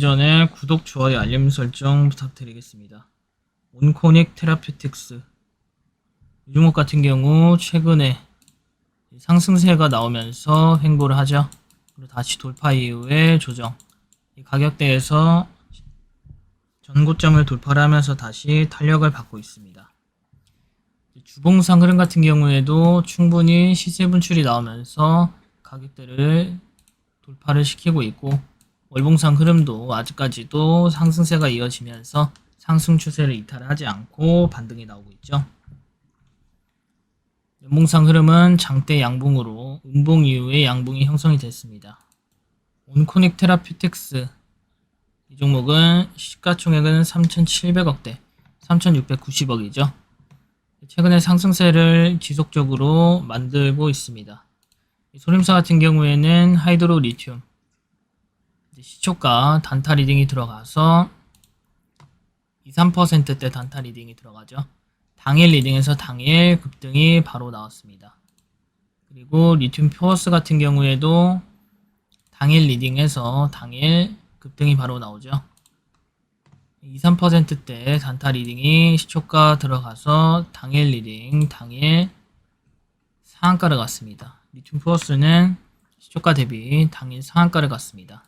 전에 구독, 좋아요, 알림 설정 부탁드리겠습니다. 온코닉 테라피틱스 이 종목 같은 경우 최근에 상승세가 나오면서 횡보를 하죠. 그리고 다시 돌파 이후에 조정. 이 가격대에서 전고점을 돌파를 하면서 다시 탄력을 받고 있습니다. 주봉상 흐름 같은 경우에도 충분히 시세 분출이 나오면서 가격대를 돌파를 시키고 있고 월봉상 흐름도 아직까지도 상승세가 이어지면서 상승 추세를 이탈하지 않고 반등이 나오고 있죠. 연봉상 흐름은 장대 양봉으로 음봉 이후에 양봉이 형성이 됐습니다. 온코닉 테라피틱스 이 종목은 시가총액은 3,700억대, 3,690억이죠. 최근에 상승세를 지속적으로 만들고 있습니다. 이 소림사 같은 경우에는 하이드로 리튬, 시초가 단타 리딩이 들어가서 2, 3%대 단타 리딩이 들어가죠. 당일 리딩에서 당일 급등이 바로 나왔습니다. 그리고 리튬 플러스 같은 경우에도 당일 리딩에서 당일 급등이 바로 나오죠. 2, 3%대 단타 리딩이 시초가 들어가서 당일 리딩, 당일 상한가를 갔습니다. 리튬 플러스는 시초가 대비 당일 상한가를 갔습니다.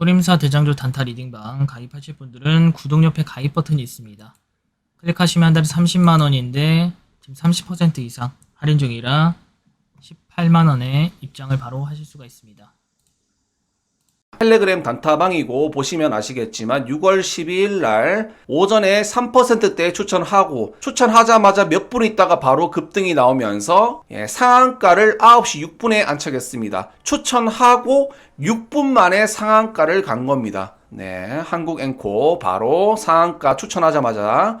소림사 대장조 단타 리딩방 가입하실 분들은 구독 옆에 가입 버튼이 있습니다. 클릭하시면 한 달에 30만원인데 지금 30% 이상 할인 중이라 18만원에 입장을 바로 하실 수가 있습니다. 텔레그램 단타방이고 보시면 아시겠지만 6월 12일 날 오전에 3%대 추천하고 추천하자마자 몇 분 있다가 바로 급등이 나오면서 예, 상한가를 9시 6분에 안착했습니다. 추천하고 6분 만에 상한가를 간 겁니다. 네, 한국 앵코 바로 상한가 추천하자마자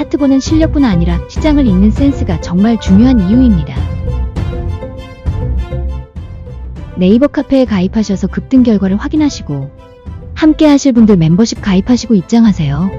차트 보는 실력뿐 아니라 시장을 읽는 센스가 정말 중요한 이유입니다. 네이버 카페에 가입하셔서 급등 결과를 확인하시고 함께 하실 분들 멤버십 가입하시고 입장하세요.